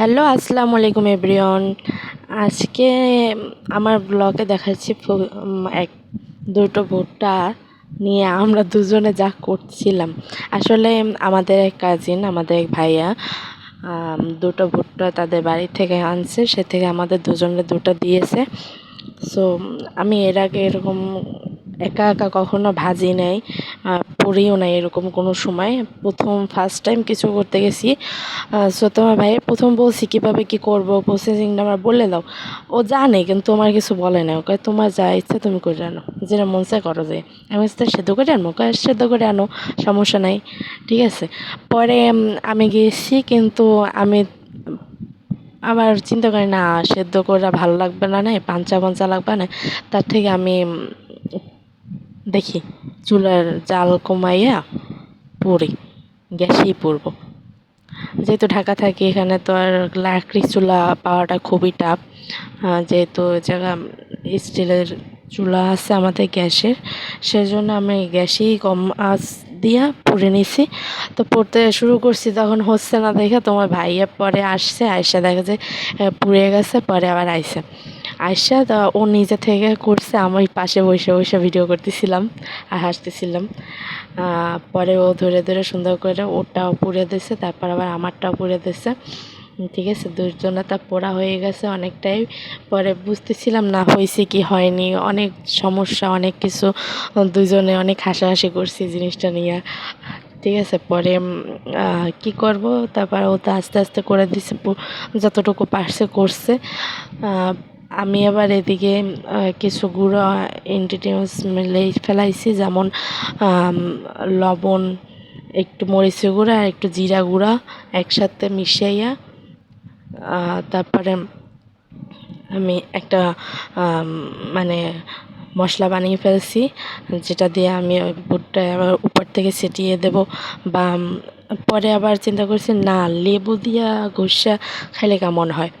Hello, আসসালামু আলাইকুম everyone. আজকে আমার ব্লগে দেখাচ্ছি এক, দুটো ভুট্টা নিয়ে আমরা দুজনে যা করছিলাম। আসলে আমাদের এক কাজিন আমাদের এক ভাইয়া দুটো ভুট্টা তাদের বাড়ি থেকে আনছে, সে থেকে আমাদের দুজনে দুটো দিয়েছে। সো আমি এর আগে এরকম একা একা কখনো ভাজি নাই। পড়িও নাই এরকম কোনো সময়। প্রথম ফার্স্ট টাইম কিছু করতে গেছি। সো তোমার ভাইয়ের প্রথম বলছি কীভাবে কী করব? প্রসেসিংটা আমার বলে দাও। ও জানে কিন্তু তোমার কিছু বলে না ওকে তোমার যা ইচ্ছা তুমি করে আনো। যেটা মন চায় করো যে। আমি বলছি, সেদ্ধ করে আনব? ওকে সেদ্ধ করে আনো সমস্যা নাই। ঠিক আছে? পরে আমি গিয়েছি কিন্তু আমি আমার চিন্তা করি না সেদ্ধ করা ভালো লাগবে না না পাঞ্চা পাঞ্চা লাগবে না। তার থেকে আমি দেখি। চুলার জাল কমাইয়া পড়ি গ্যাসেই পড়ব যেহেতু ঢাকা থাকি, এখানে তো আর লাকড়ি চুলা পাওয়াটা খুবই টাফ যেহেতু জায়গা, স্টিলের চুলা আছে আমাদের গ্যাসের, সেজন্য আমি গ্যাসেই কম আঁচ দিয়া পরে নিছি। তো পড়তে শুরু করছি তখন হচ্ছে না দেখে, তোমার ভাইয়া পরে আসছে আয়সা দেখা যায় পুড়ে গেছে, পরে আবার আইসে। আয়সা তো ও নিজে থেকে করছে, আমি পাশে বসে বসে ভিডিও করতেছিলাম আর হাসতেছিলাম। পরে ও ধরে ধরে সুন্দর করে ওটাও পুড়ে দিছে তারপর আবার আমারটাও পুড়ে দিছে ঠিক আছে, দুজনে তা পোড়া হয়ে গেছে অনেকটাই। পরে বুঝতেছিলাম না হয়েছে কি হয়নি, অনেক সমস্যা, অনেক কিছু। দুজনে অনেক হাসাহাসি করছি জিনিসটা নিয়ে। ঠিক আছে, পরে কি করব? তারপর ও তো আস্তে আস্তে করে দিছে যতটুকু পারছে করছে। আমি আবার এদিকে কিছু গুঁড়ো ইনগ্রিডিয়েন্টস মিলে ফেলাইছি, যেমন লবণ, একটু মরিচের গুঁড়া আর একটু জিরা গুঁড়া একসাথে মিশাইয়া তারপরে আমি একটা মানে মশলা বানিয়ে ফেলছি, যেটা দিয়ে আমি ওই ভুট্টা আবার উপর থেকে ছিটিয়ে দেব বা পরে আবার চিন্তা করছি, না, লেবু দিয়া ঘষা খাইলে কেমন হয়?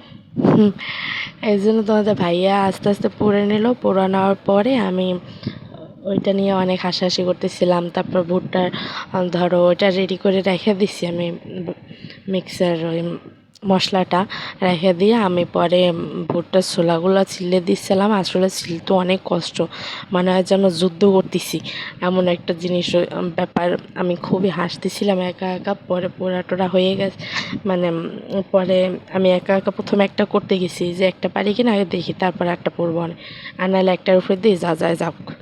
এই জন্য তোমাদের ভাইয়া আস্তে আস্তে পড়ে নিল। পড়ে নেওয়ার পরে আমি ওইটা নিয়ে অনেক হাসাহাসি করতেছিলাম। তারপর ভুট্টার, ধরো ওইটা রেডি করে রেখে দিছি আমি মিক্সার ওই মশলাটা রেখে দিয়ে আমি পরে ভুট্টার ছোলাগুলো ছিলে দিচ্ছিলাম আসলে ছিলতে অনেক কষ্ট মানে হয় যেন যুদ্ধ করতেছি, এমন একটা জিনিস ব্যাপার। আমি খুবই হাসতেছিলাম একা একা, পরে পোড়া টোড়া হয়ে গেছে। মানে পরে আমি একা একা প্রথমে একটা করতে গেছি যে একটা পারি কিনা আগে দেখি, তারপর একটা পড়ব না আর নাহলে একটার উপরে দিই যা যায় যাক।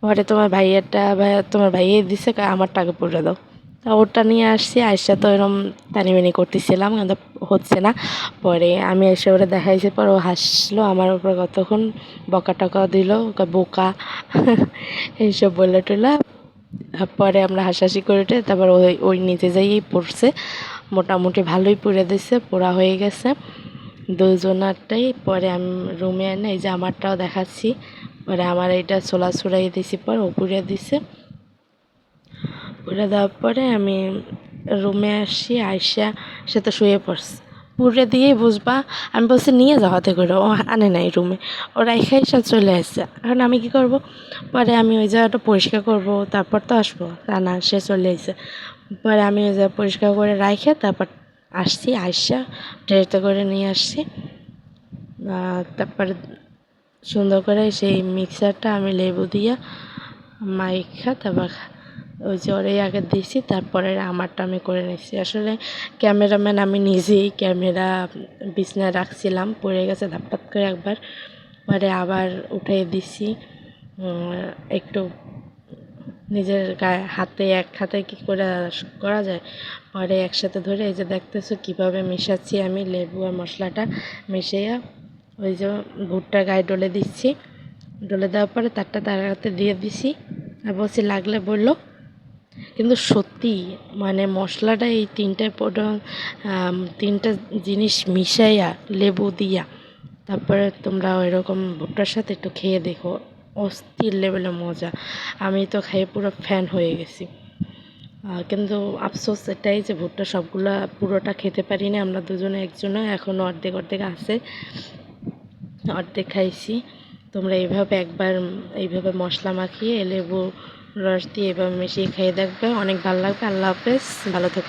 পরে তোমার ভাইয়েরটা ভাই- তোমার ভাইয়ে দিছে কয় আমার টাকা পড়ে দাও। তা ওটা নিয়ে আসছি, আইসা তো এরকম টানিমানি করতেছিলাম, কিন্তু হচ্ছে না। পরে আমি এসে ওরা দেখাইছি, পর ও হাসলো, আমার উপর কতক্ষণ বকা টকা দিল বোকা। এইসব বলে টলে। পরে আমরা হাসাহাসি করে তারপর ওই ওই নিচে যাইয়েই পড়ছে। মোটামুটি ভালোই পড়ে দিছে, পোড়া হয়ে গেছে। দুজনারটাই পরে আমি রুমে এনে এই যে আমারটাও দেখাচ্ছি। পরে আমার এইটা ছোলা ছড়াই দিছি, পর ও পুড়ে দিছে। পুরে দেওয়ার পরে আমি রুমে আসি, আইসা সে তো শুয়ে পড়ছে। পুরে দিয়েই বুঝবা, আমি বলছি নিয়ে যাও হাতে করে, ও আনে নাই রুমে ও রাইখাই সব চলে আসছে। এখন আমি কি করব? পরে আমি ওই জায়গাটা পরিষ্কার করব, তারপর তো আসব। তা না, সে চলে এসেছে। পরে আমি ওই জায়গা পরিষ্কার করে রাইখে তারপর আসছি, আইসা ট্রেতে করে নিয়ে আসছি। তারপরে সুন্দর করে সেই মিক্সারটা আমি লেবু দিয়ে মাইখা তারপর ওই যে ওরে আগে দিয়েছি, তারপরে আমারটা আমি করে নিচ্ছি আসলে ক্যামেরাম্যান আমি নিজেই ক্যামেরা বিছনায় রাখছিলাম, পড়ে গেছে ধাপ্পাত করে একবার। পরে আবার উঠিয়ে দিছি। একটু নিজের গায়ে, হাতে এক হাতে কি করে করা যায়? পরে একসাথে ধরে এই যে দেখতেছো কীভাবে মেশাচ্ছি আমি, লেবু আর মশলাটা মিশিয়ে ওই যে ভুট্টার গায়ে ডলে দিচ্ছি। ডলে দেওয়ার পরে তারটা তার হাতে দিয়ে দিছি। আর বলছি, লাগলে বলল। কিন্তু সত্যি মানে মশলাটা এই তিনটা তিনটা জিনিস মিশাইয়া, লেবু দিয়া, তারপরে তোমরা ওইরকম ভুট্টার সাথে একটু খেয়ে দেখো, অস্থির লেভেলের মজা। আমি তো খেয়ে পুরো ফ্যান হয়ে গেছি। কিন্তু আফসোস এটাই যে ভুট্টা সবগুলা পুরোটা খেতে পারি না আমরা দুজনে একজনে এখনও অর্ধেক অর্ধেক আছে, অর্ধেক খাইছি। তোমরা এইভাবে একবার, এইভাবে মশলা মাখিয়ে লেবু রস দিয়ে এভাবে মিশিয়ে খেয়ে দেখবে। অনেক ভালো লাগবে। আল্লাহ হাফেজ। ভালো থেকো।